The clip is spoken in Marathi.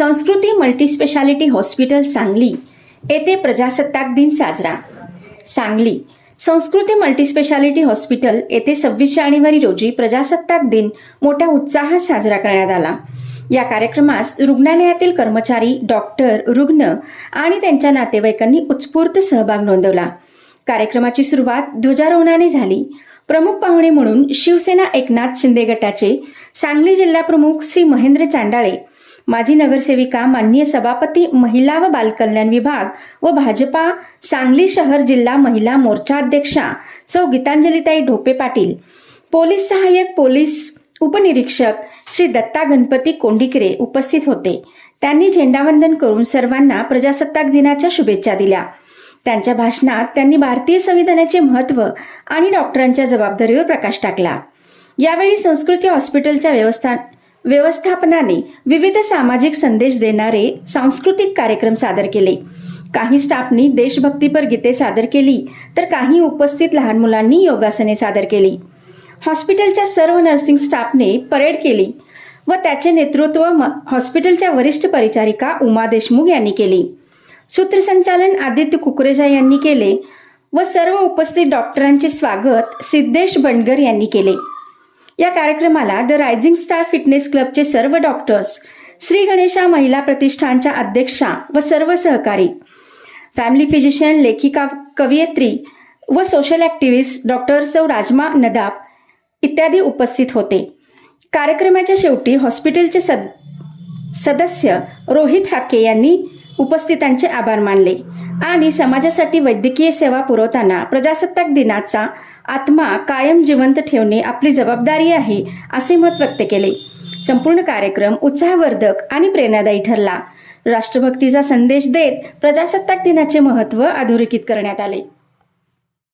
संस्कृती मल्टीस्पेशालिटी हॉस्पिटल सांगली येथे प्रजासत्ताक दिन साजरा. सांगली संस्कृती मल्टीस्पेशालिटी हॉस्पिटल येथे सव्वीस जानेवारी रोजी प्रजासत्ताक दिन मोठ्या उत्साहात साजरा करण्यात आला. या कार्यक्रमास रुग्णालयातील कर्मचारी डॉक्टर रुग्ण आणि त्यांच्या नातेवाईकांनी उत्स्फूर्त सहभाग नोंदवला. कार्यक्रमाची सुरुवात ध्वजारोहणाने झाली. प्रमुख पाहुणे म्हणून शिवसेना एकनाथ शिंदे गटाचे सांगली जिल्हा प्रमुख श्री महेंद्र चांडाळे माजी नगरसेविका माननीय सभापती महिला व बालकल्याण विभाग व भाजपा सांगली शहर जिल्हा महिला मोर्चा अध्यक्षा सौ गीतांजलीताई ढोपे पाटील पोलीस सहाय्यक पोलीस उपनिरीक्षक श्री दत्ता गणपती कोंडिकरे उपस्थित होते. त्यांनी झेंडावंदन करून सर्वांना प्रजासत्ताक दिनाच्या शुभेच्छा दिल्या. त्यांच्या भाषणात त्यांनी भारतीय संविधानाचे महत्त्व आणि डॉक्टरांच्या जबाबदारीवर प्रकाश टाकला. यावेळी संस्कृती हॉस्पिटलच्या व्यवस्था व्यवस्थापनाने विविध सामाजिक संदेश देणारे सांस्कृतिक कार्यक्रम सादर केले. काही स्टाफनी देशभक्तीपर गीते सादर केली तर काही उपस्थित लहान मुलांनी योगासने सादर केली. हॉस्पिटलच्या सर्व नर्सिंग स्टाफने परेड केली व त्याचे नेतृत्व म- हॉस्पिटलच्या वरिष्ठ परिचारिका उमा देशमुख यांनी केली. सूत्रसंचालन आदित्य कुकरेजा यांनी केले व सर्व उपस्थित डॉक्टरांचे स्वागत सिद्धेश बंडगर यांनी केले. या कार्यक्रमाला द रायझिंग स्टार फिटनेस क्लबचे सर्व डॉक्टर्स श्री गणेशा महिला प्रतिष्ठानच्या अध्यक्षा व सर्व सहकारी फॅमिली फिजिशियन लेखिका कवयित्री व सोशल ॲक्टिव्हिस्ट डॉक्टर सौ राजमा नदाब इत्यादी उपस्थित होते. कार्यक्रमाच्या शेवटी हॉस्पिटलचे सद सदस्य रोहित हाके यांनी उपस्थितांचे आभार मानले. आणि समाजासाठी वैद्यकीय सेवा पुरवताना प्रजासत्ताक दिनाचा आत्मा कायम जिवंत ठेवणे आपली जबाबदारी आहे असे मत व्यक्त केले. संपूर्ण कार्यक्रम उत्साहवर्धक आणि प्रेरणादायी ठरला. राष्ट्रभक्तीचा संदेश देत प्रजासत्ताक दिनाचे महत्त्व अधोरेखित करण्यात आले.